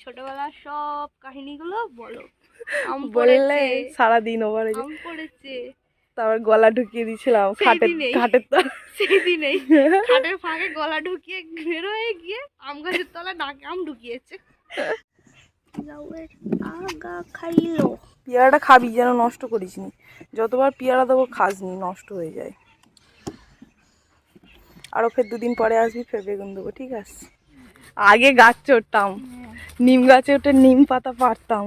ছোটবেলার সব কাহিনীগুলো বলো। আম বললে সারাদিন ওভারে আম পড়েছে। তারপর গলা ঢুকিয়ে দিয়েছিলাম খাটের। খাটের তো সেই দিনেই। খাটের ফাঁকে গলা ঢুকিয়ে বের হয়ে গিয়ে আম গাছের তলায় ডাকে আম ঢুকিয়েছে। আগা খাইলো। পেয়ারাটা খাবি যেন নষ্ট করিস নি। যতবার পেয়ারা দেবো খাসনি নষ্ট হয়ে যায়। আরও ফের দুদিন পরে আসবি ফের বেগুন দেবো ঠিক আছে? আগে গাছ চড়তাম। নিম গাছে উঠে নিম পাতা পারতাম।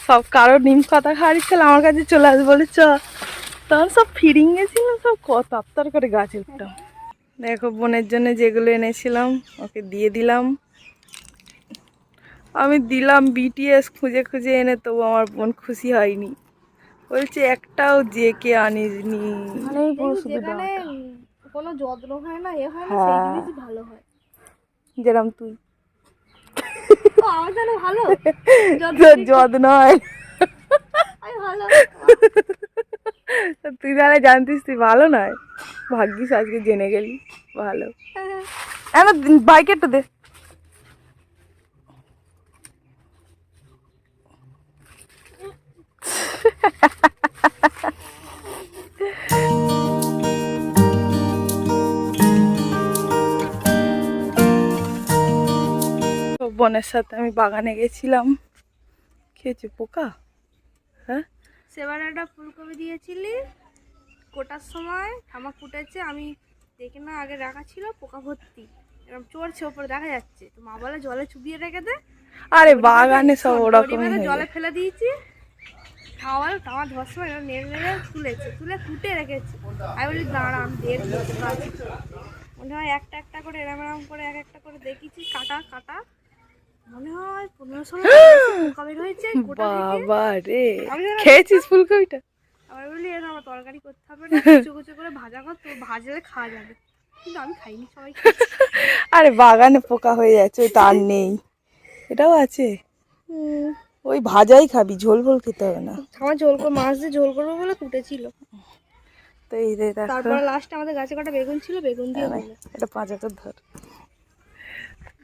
সব কারও নিম পাতা খাওয়ার ছিল আমার কাছে চলে আসবে বলে চ। তখন সব ফিরিং গেছিল সব কত আপ্তার করে গাছে উঠতাম। দেখো বোনের জন্য যেগুলো এনেছিলাম ওকে দিয়ে দিলাম। আমি দিলাম বিটিএস খুঁজে খুঁজে এনে তবু আমার বোন খুশি হয়নি। বলছে একটাও যে কে আনিসনি ডাঁটা। কোনো যত্ন হয় না এ না। সেই জিনিসই ভালো হয়। যেরম তুই। ভালো। যত্ন হয় তুই তাহলে জানতিস তুই ভালো নয়? ভাগ্যিস আজকে জেনে গেলি। ভালো। বাইকের তো দেখ দে। বোনের সাথে আমি বাগানে গেছিলাম। খেয়েছি পোকা? হ্যাঁ? সেবার একটা ফুলকপি দিয়েছিলি কোটার সময় আমার কুটেছে আমি দেখে না আগে রাখা ছিল পোকা ভর্তি। এরকম চড়ছে ওপরে দেখা যাচ্ছে। তো মা বলে জলে চুবিয়ে রেখে দে। আরে বাগানে সব হয়ে জলে ফেলে দিয়েছি। খাওয়ার খাওয়ার ধর সময় এরকম নেড়ে নেড়ে তুলেছে তুলে কুটে রেখেছি। আমি বলি দাঁড়া আমি বের মনে হয় একটা একটা করে এরম এরম করে এক একটা করে দেখেছি কাটা কাটা। মনে হয় পনেরো ষোলো পোকা বের হয়েছে বাবা রে! খেয়েছিস ফুলকপিটা? আবার বলি এর আমার তরকারি করতে হবে না কুচো কুচো করে ভাজা কর তো ভাজলে খাওয়া যাবে। কিন্তু আমি খাইনি সবাই আরে বাগানে পোকা হয়ে যাচ্ছে ওই তার নেই। এটাও আছে? ওই ভাজাই খাবি ঝোল ফোল খেতে হবে না। আমার ঝোল করে মাছ দিয়ে ঝোল করব বলে কুটেছিল। তো এই তারপরে লাস্টে আমাদের গাছে কটা বেগুন ছিল বেগুন দিয়ে হ্যাঁ, এটা পাঁচ হাজার ধর।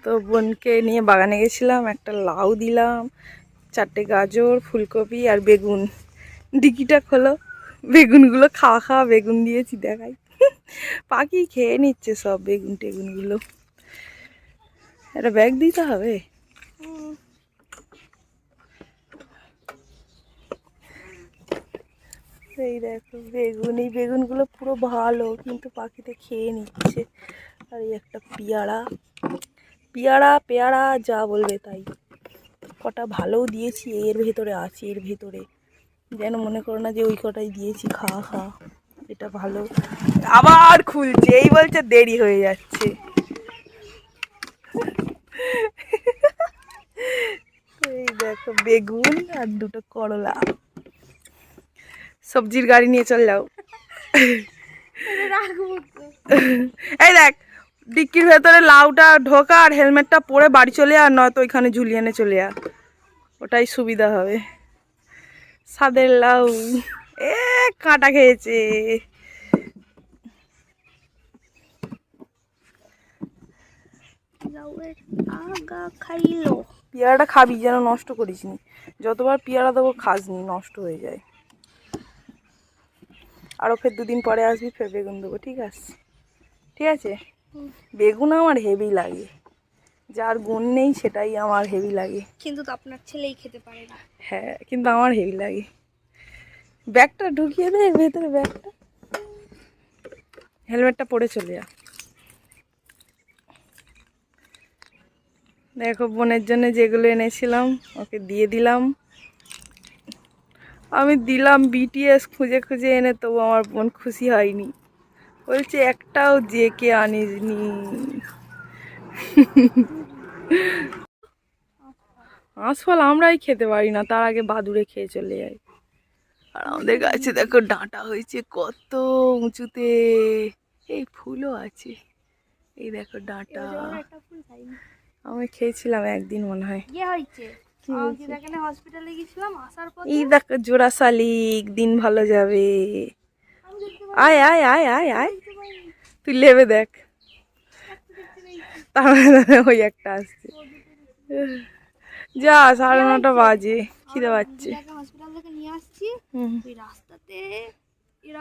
তো বোনকে নিয়ে বাগানে গেছিলাম, একটা লাউ দিলাম, চারটে গাজর, ফুলকপি আর বেগুন। ডিকিটা খোলো, বেগুনগুলো খাওয়া খাওয়া বেগুন দিয়েছি দেখাই। পাখি খেয়ে নিচ্ছে সব বেগুন টেগুনগুলো। একটা ব্যাগ দিতে হবে? এই দেখো, বেগুন, এই বেগুনগুলো পুরো ভালো, কিন্তু পাখিতে খেয়ে নিচ্ছে। আর এই একটা পেয়ারা। পেয়ারা পেয়ারা যা বলবে তাই। কটা ভালোও দিয়েছি এর ভেতরে আছে এর ভেতরে। যেন মনে করো না যে ওই কটাই দিয়েছি খাওয়া খাওয়া এটা ভালো। আবার খুলছে এই বলছে দেরি হয়ে যাচ্ছে। এই দেখো বেগুন আর দুটো করলা। সবজির গাড়ি নিয়ে চল যাও। এই দেখ ডিক্কির ভেতরে লাউটা ঢোকা আর হেলমেটটা পরে বাড়ি চলে আর নয়তো ওইখানে ঝুলিয়ে এনে চলে আ ওটাই সুবিধা হবে। সাদের লাউ। এ কাঁটা খেয়েছে। পেয়ারাটা খাবি যেন নষ্ট করিস নি। যতবার পেয়ারা দেবো খাসনি নষ্ট হয়ে যায়। আরও ফের দুদিন পরে আসবি ফের বেগুন দেবো ঠিক আছে? ঠিক আছে? বেগুন আমার হেভি লাগে। যার গুণ নেই সেটাই আমার হেভি লাগে। কিন্তু তো আপনার ছেলেই খেতে পারে না। হ্যাঁ কিন্তু আমার হেভি লাগে। ব্যাগটা ঢুকিয়ে দে এর ভেতরে ব্যাগটা। হেলমেটটা পরে চলে যা। দেখো বোনের জন্য যেগুলো এনেছিলাম ওকে দিয়ে দিলাম। আমি দিলাম বিটিএস খুঁজে খুঁজে এনে তবু আমার বোন খুশি হয়নি। বলছে একটাও যে কে আনিসনি। আঁশফল আমরাই খেতে পারি না তার আগে বাদুড়ে খেয়ে চলে যায় আর আমাদের গাছে দেখো ডাঁটা হয়েছে কত উঁচুতে। এই ফুলও আছে। এই দেখো ডাঁটা। আমি খেয়েছিলাম একদিন মনে হয়। ইয়ে এই দেখো জোড়া শালিক দিন ভালো যাবে। আয় আয় আয় আয় আয়। তুই লেবে দেখ। তাহলে মানে ওই একটা আসছে। যা সাড়ে নটা বাজে। খিদে পাচ্ছে। হসপিটাল থেকে নিয়ে আসছি। রাস্তাতে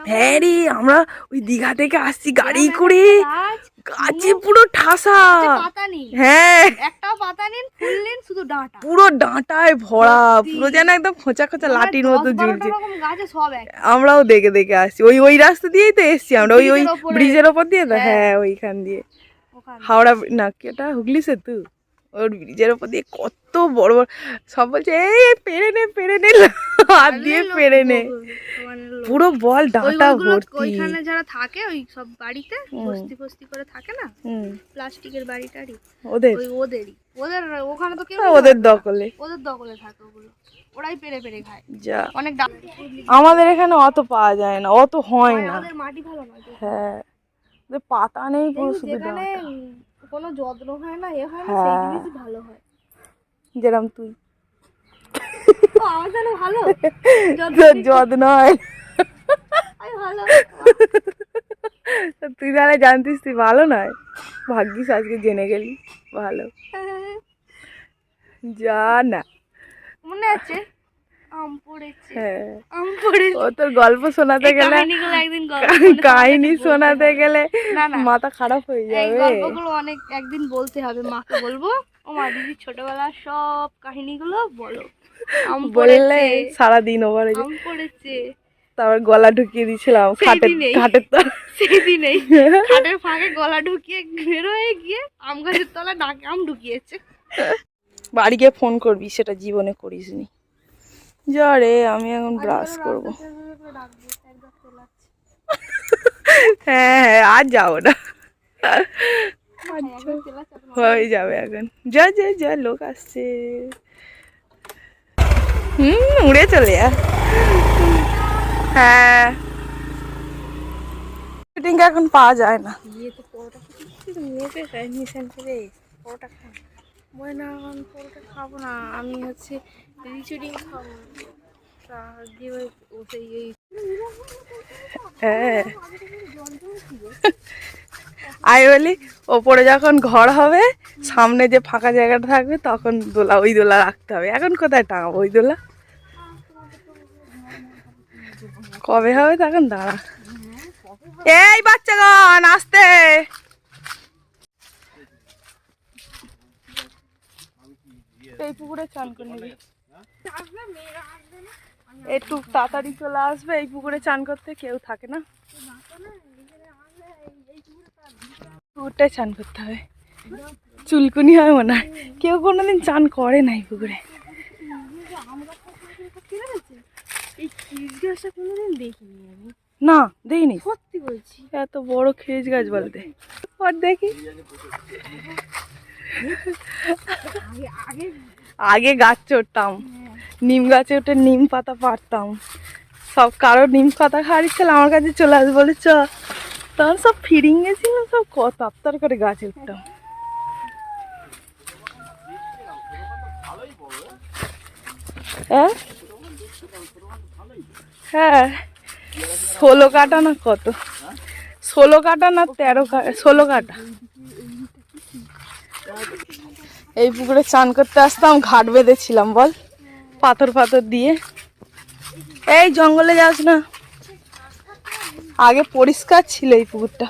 হ্যাঁ রে আমরা ওই দীঘা থেকে আসছি গাড়ি করে। গাছ পুরো ঠাসা। হ্যাঁ। পাতা শুধু ডাঁটা। পুরো ডাঁটায় ভরা পুরো যেন একদম খোঁচা খোঁচা লাঠির মতো ঝুলছে আমরাও দেখে দেখে আসছি। ওই ওই রাস্তা দিয়েই তো এসছি আমরা। ওই ওই ব্রিজের ওপর দিয়ে তো? হ্যাঁ। হ্যাঁ ওইখান দিয়ে। হাওড়া না কি ওটা? হুগলি সেতু? ওর ব্রিজের ওপর দিয়ে কত বড় বড় সব বলছে এই পেরে নে পেরে নে। হাত দিয়ে পেরে নে। মানে। পুরো বল ডাঁটা ভর্তি। ওইখানে যারা থাকে ওই সব বাড়িতে। বস্তি ফস্তি করে থাকে না? প্লাস্টিকের বাড়ি টাড়ি ওদের। ওই ওদেরই। ওদের ওখানে তো কেউ ওদের দখলে। ওদের দখলে থাকে ওগুলো। ওরাই পেরে পেরে খায়। যা। অনেক আমাদের এখানে অত পাওয়া যায় না অত হয় না। আমাদের মাটি ভালো মাটি। হ্যাঁ। পাতা নেই পুরো শুধু কোনো যত্ন হয় না এ হয় না হ্যাঁ। সেই জিনিসই ভালো হয়। যেরম তুই। আমার জন্য ভালো? যত্ন হয়। ভালো। তুই তাহলে জানতিস তুই ভালো নয়? ভাগ্যিস আজকে জেনে গেলি। ভালো। যা না। মনে আছে? ও তোর গল্প শোনাতে গেলে কাহিনী শোনাতে গেলে মাথা খারাপ হয়ে এই যাবে। গল্পগুলো অনেক একদিন বলতে হবে। মাকে বলব ও মা দিদি ছোটবেলার সব কাহিনীগুলো বলো। আম বললে সারাদিন ওভার পড়েছে। তারপর গলা ঢুকিয়ে দিয়েছিলাম। খাটের। খাটের তলা সেই দিনেই খাটের ফাঁকে গলা ঢুকিয়ে বের হয়ে গিয়ে আম গাছের তলা ডাকে আম ঢুকিয়েছে। বাড়ি গিয়ে ফোন করবি সেটা জীবনে করিসনি। যা রে আমি এখন ব্রাশ করব। হ্যাঁ হ্যাঁ আর যাব না। হয়ে যাবে এখন। যা যা যা লোক আসছে। হুম উড়ে চলে যা। হ্যাঁ। শুটিং এখন পাওয়া যায় না। ইয়ে পরোটা খাব না আমি হচ্ছে রিচুডিং খাব এই হ্যাঁ। আমি বলি ওপরে যখন ঘর হবে সামনে যে ফাঁকা জায়গাটা থাকবে তখন দোলা ওই দোলা রাখতে হবে। এখন কোথায় টাঙাবো? ওই দোলা? কবে হবে তখন দাঁড়া। এই বাচ্চাগণ আসতে এই পুকুরে চান করে নিবি। একটু তাড়াতাড়ি চলে আসবে এই পুকুরে চান করতে কেউ থাকে না। পুকুরটায় চান করতে হবে। চুলকুনি হয় মনে হয়। কেউ কোনোদিন চান করে না এই পুকুরে। না দেখিনি সত্যি বলছি। এত বড় খেজ গাছ বলতে। আর দেখি। আগে আগে আগে গাছ চড়তাম, নিম গাছে উঠে নিম পাতা পারতাম সব কারও নিম পাতা খাওয়ার ইচ্ছা আমার কাছে চলে আসবে, বলে, চ। তখন সব ফিরিং গেছিল সব কত আপ্তার করে গাছে উঠতাম। হ্যাঁ? হ্যাঁ। ষোলো কাটা না কত? ষোলো কাটা না তেরো কাটা ষোলো কাটা? এই পুকুরে চান করতে আসতাম, ঘাট বেঁধেছিলাম, বল। পাথর পাথর দিয়ে। এই জঙ্গলে যাস না। আগে পরিষ্কার ছিল এই পুকুরটা।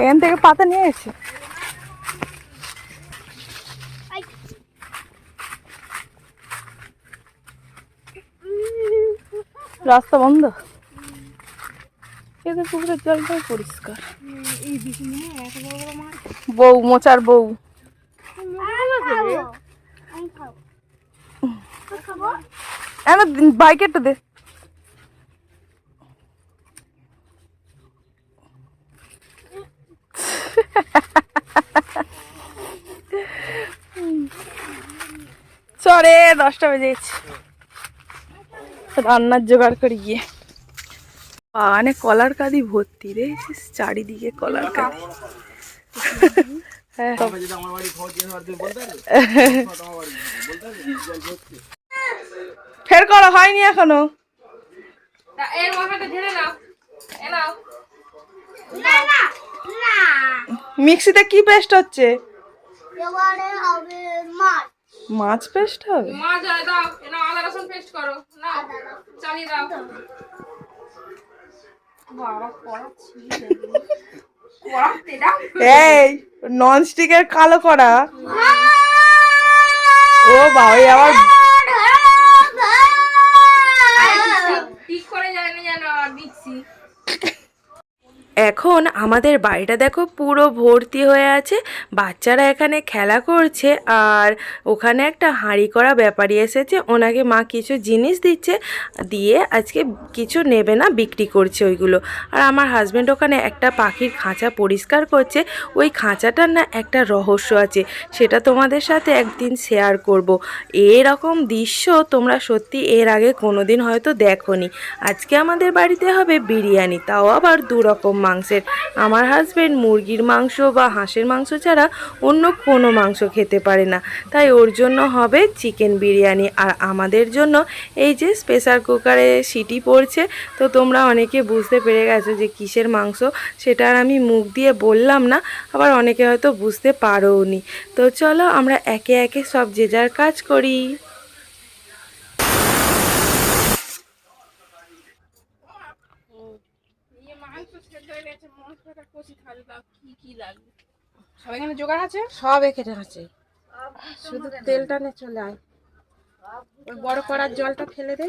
এখান থেকে পাতা নিয়ে গেছে রাস্তা বন্ধ। এদের পুকুরের জলটাও পরিষ্কার। বউ, মোচার বউ। বাইকেরটা দে। চরে দশটা বেজে গেছে। রান্নার জোগাড় করে গিয়ে। বাগানে কলার কাঁদি ভর্তি রে চারিদিকে কলার কাঁদি। হ্যাঁ। ফের করা হয়নি এখনও। এর মাথাটা ঝেড়ে নাও। এ নাও। না না না। মিক্সিতে কি পেস্ট হচ্ছে? মাছ। মাছ পেস্ট হবে? মাছ দাও আদা রসুন পেস্ট করো। না চালিয়ে দাও। এই ননস্টিকের স্টিকের কালো করা। ও বাবা আবার ঠিক করে যায় না জানো আর দিচ্ছি এখন আমাদের বাড়িটা দেখো পুরো ভর্তি হয়ে আছে, বাচ্চারা এখানে খেলা করছে আর ওখানে একটা হাঁড়ি করা ব্যাপারী এসেছে, ওনাকে মা কিছু জিনিস দিচ্ছে, দিয়ে আজকে কিছু নেবে না, বিক্রি করছে ওইগুলো। আর আমার হাজব্যান্ড ওখানে একটা পাখির খাঁচা পরিষ্কার করছে, ওই খাঁচাটার না একটা রহস্য আছে, সেটা তোমাদের সাথে একদিন শেয়ার করব। এরকম দৃশ্য তোমরা সত্যি এর আগে কোনোদিন হয়তো দেখোনি। আজকে আমাদের বাড়িতে হবে বিরিয়ানি, তাও আবার দু রকম মাংসের। আমার হাজবেন্ড মুরগির মাংস বা হাঁসের মাংস ছাড়া অন্য কোনো মাংস খেতে পারে না। তাই ওর জন্য হবে চিকেন বিরিয়ানি। আর আমাদের জন্য এই যে প্রেসার কুকারে সিটি পড়ছে, তো তোমরা অনেকে বুঝতে পেরে গেছো যে কিসের মাংস, সেটা আর আমি মুখ দিয়ে বললাম না, আবার অনেকে হয়তো বুঝতে পারোও নি তো চলো আমরা একে একে সব যে যার কাজ করি ইয়ে মাংস সেদ্ধ হয়ে গেছে মশলাটা কষি তাহলে কি কি লাগবে? সব এখানে জোগাড় আছে? সব এখানে আছে শুধু তেলটা নে চলে আয়। ওই বড় কড়ার জলটা ফেলে দে।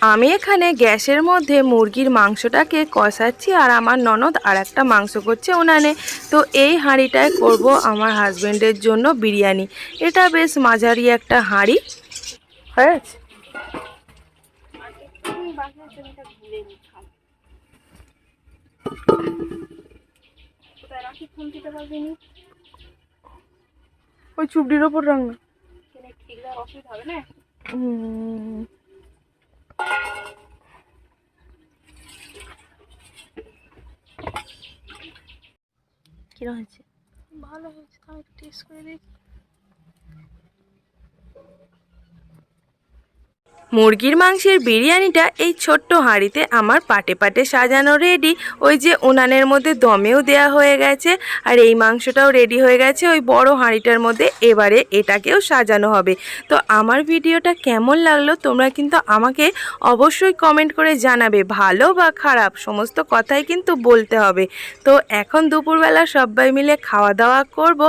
আমি এখানে গ্যাসের মধ্যে মুরগির মাংসটাকে কষাচ্ছি আর আমার ননদ আর একটা মাংস করছে উনানে। তো এই হাঁড়িটায় করব আমার হাজবেন্ডের জন্য বিরিয়ানি। এটা বেশ মাঝারি একটা হাঁড়ি। হয়েছে? খুন্তিতে পারবিনি ওই চুবড়ির ওপর রং না ঠিক অসুবিধা হবে না কিরম হয়েছে? ভালো হয়েছে আমি টেস্ট করে দেখি। মুরগির মাংসের বিরিয়ানিটা এই ছোট্ট হাঁড়িতে আমার পাটে পাটে সাজানো রেডি ওই যে উনানের মধ্যে দমেও দেয়া হয়ে গেছে, আর এই মাংসটাও রেডি হয়ে গেছে। ওই বড় হাঁড়িটার মধ্যে এবারে এটাকেও সাজানো হবে। তো আমার ভিডিওটা কেমন লাগল তোমরা কিন্তু আমাকে অবশ্যই কমেন্ট করে জানাবে। ভালো বা খারাপ, সমস্ত কথাই কিন্তু বলতে হবে। তো এখন দুপুরবেলা সবাই মিলে খাওয়া দাওয়া করব।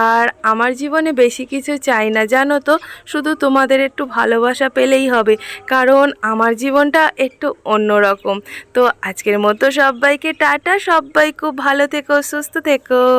আর আমার জীবনে বেশি কিছু চাই না, জানো তো? শুধু তোমাদের একটু ভালোবাসা পেলেই হবে। কারণ আমার জীবনটা একটু অন্যরকম। তো আজকের মতো সবাইকে টাটা। সবাই খুব ভালো থেকো, সুস্থ থেকো।